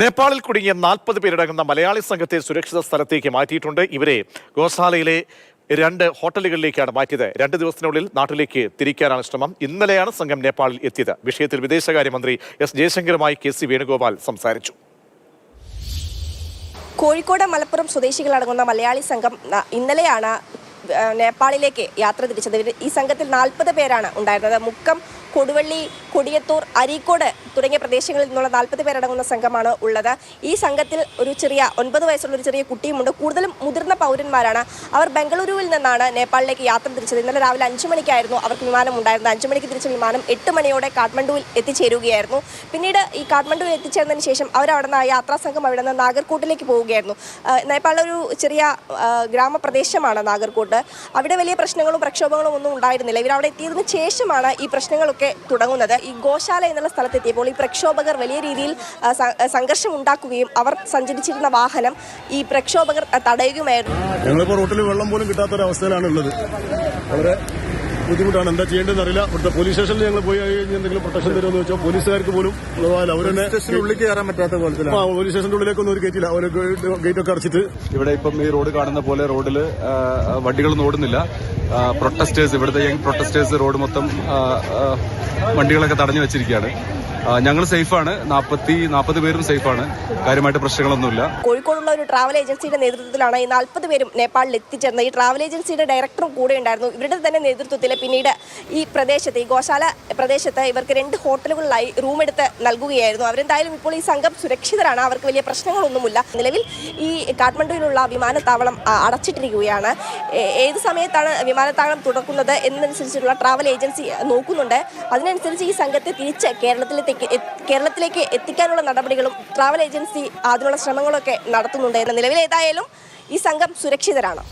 നേപ്പാളിൽ കുടുങ്ങിയ നാൽപ്പത് പേരടങ്ങുന്ന മലയാളി സംഘത്തെ സുരക്ഷിത സ്ഥലത്തേക്ക് മാറ്റിയിട്ടുണ്ട്. ഇവരെ ഗോശാലയിലെ രണ്ട് ഹോട്ടലുകളിലേക്കാണ് മാറ്റിയത്. രണ്ട് ദിവസത്തിനുള്ളിൽ നാട്ടിലേക്ക് തിരിക്കാനാണ് ശ്രമം. ഇന്നലെയാണ് സംഘം നേപ്പാളിൽ എത്തിയത്. വിഷയത്തിൽ വിദേശകാര്യമന്ത്രി എസ് ജയശങ്കറുമായി കെ സി വേണുഗോപാൽ സംസാരിച്ചു. കോഴിക്കോട് മലപ്പുറം സ്വദേശികളടങ്ങുന്ന മലയാളി സംഘം ഇന്നലെയാണ് നേപ്പാളിലേക്ക് യാത്ര തിരിച്ചത്. ഈ സംഘത്തിൽ നാൽപ്പത് പേരാണ് ഉണ്ടായിരുന്നത്. മുക്കം കൊടുവള്ളി കൊടിയത്തൂർ അരീക്കോട് തുടങ്ങിയ പ്രദേശങ്ങളിൽ നിന്നുള്ള നാൽപ്പത് പേരടങ്ങുന്ന സംഘമാണ് ഉള്ളത്. ഈ സംഘത്തിൽ ഒരു ചെറിയ ഒൻപത് വയസ്സുള്ള ഒരു ചെറിയ കുട്ടിയുമുണ്ട്. കൂടുതലും മുതിർന്ന പൗരന്മാരാണ്. അവർ ബംഗളൂരുവിൽ നിന്നാണ് നേപ്പാളിലേക്ക് യാത്ര തിരിച്ചത്. ഇന്നലെ രാവിലെ അഞ്ചു മണിക്കായിരുന്നു അവർക്ക് വിമാനം ഉണ്ടായിരുന്നത്. അഞ്ചു മണിക്ക് തിരിച്ച വിമാനം എട്ട് മണിയോടെ കാഠ്മണ്ഡുവിൽ എത്തിച്ചേരുകയായിരുന്നു. പിന്നീട് ഈ കാഠ്മണ്ഡുവിൽ എത്തിച്ചേർന്നതിന് ശേഷം അവർ അവിടെ നിന്ന് യാത്രാ സംഘം അവിടെ നിന്ന് നാഗർകോട്ടിലേക്ക് പോവുകയായിരുന്നു. നേപ്പാളിലെ ഒരു ചെറിയ ഗ്രാമപ്രദേശമാണ് നാഗർകോട്ട്. അവിടെ വലിയ പ്രശ്നങ്ങളും പ്രക്ഷോഭങ്ങളും ഒന്നും ഉണ്ടായിരുന്നില്ല. ഇവർ അവിടെ എത്തിയതിനു ശേഷമാണ് ഈ പ്രശ്നങ്ങളൊക്കെ തുടങ്ങുന്നത്. ഈ ഗോശാല എന്നുള്ള സ്ഥലത്തെത്തിയപ്പോൾ ഈ പ്രക്ഷോഭകർ വലിയ രീതിയിൽ സംഘർഷം ഉണ്ടാക്കുകയും അവർ സഞ്ചരിച്ചിരുന്ന വാഹനം ഈ പ്രക്ഷോഭകർ തടയുകയുമായിരുന്നു. ഞങ്ങളിപ്പോൾ റോട്ടിൽ വെള്ളം പോലും കിട്ടാത്തൊരവസ്ഥയിലാണ് ഉള്ളത് വളരെ ബുദ്ധിമുട്ടാണ്. എന്താ ചെയ്യേണ്ടതെന്ന് അറിയില്ല. ഇവിടുത്തെ പോലീസ് സ്റ്റേഷനിൽ ഞങ്ങൾ പോയി കഴിഞ്ഞാൽ എന്തെങ്കിലും പ്രൊട്ടക്ഷൻ തരുമെന്ന് വെച്ചാൽ പോലീസുകാർക്ക് പോലും ഉള്ളതല്ല അവർ തന്നെ സ്റ്റേഷനുള്ളിൽ കയറാൻ പറ്റാത്ത പോലത്തില്ല ആ, പോലീസ് സ്റ്റേഷന്റെ ഉള്ളിലേക്കൊന്നും ഒരു കയറ്റില്ല അവർ ഗേറ്റ് ഒക്കെ അടച്ചിട്ട്. ഇവിടെ ഇപ്പം ഈ റോഡ് കാണുന്ന പോലെ റോഡിൽ വണ്ടികളൊന്നും ഓടുന്നില്ല. പ്രൊട്ടസ്റ്റേഴ്സ് ഇവിടുത്തെ യങ് പ്രൊട്ടസ്റ്റേഴ്സ് റോഡ് മൊത്തം വണ്ടികളൊക്കെ തടഞ്ഞു വെച്ചിരിക്കുകയാണ്. ഞങ്ങൾ സേഫാണ് നാൽപ്പത്തി നാൽപ്പത് പേരും സേഫാണ് കാര്യമായിട്ട് പ്രശ്നങ്ങളൊന്നുമില്ല. കോഴിക്കോടുള്ള ഒരു ട്രാവൽ ഏജൻസിയുടെ നേതൃത്വത്തിലാണ് ഈ നാൽപ്പത് പേരും നേപ്പാളിൽ എത്തിച്ചേർന്നത്. ഈ ട്രാവൽ ഏജൻസിയുടെ ഡയറക്ടറും കൂടെ ഉണ്ടായിരുന്നു. ഇവരുടെ തന്നെ നേതൃത്വത്തിൽ പിന്നീട് ഈ പ്രദേശത്ത് ഈ ഗോശാല പ്രദേശത്ത് ഇവർക്ക് രണ്ട് ഹോട്ടലുകളിലായി റൂം എടുത്ത് നൽകുകയായിരുന്നു. അവരെന്തായാലും ഇപ്പോൾ ഈ സംഘം സുരക്ഷിതരാണ്. അവർക്ക് വലിയ പ്രശ്നങ്ങളൊന്നുമില്ല. നിലവിൽ ഈ കാഠ്മണ്ഡുവിലുള്ള വിമാനത്താവളം അടച്ചിട്ടിരിക്കുകയാണ്. ഏത് സമയത്താണ് വിമാനത്താവളം തുറക്കുന്നത് എന്നതനുസരിച്ചുള്ള ട്രാവൽ ഏജൻസി നോക്കുന്നുണ്ട്. അതിനനുസരിച്ച് ഈ സംഘത്തെ തിരിച്ച് കേരളത്തിലേക്ക് കേരളത്തിലേക്ക് എത്തിക്കാനുള്ള നടപടികളും ട്രാവൽ ഏജൻസി അതിനുള്ള ശ്രമങ്ങളൊക്കെ നടത്തുന്നുണ്ട്. നിലവിൽ ഏതായാലും ഈ സംഘം സുരക്ഷിതരാണ്.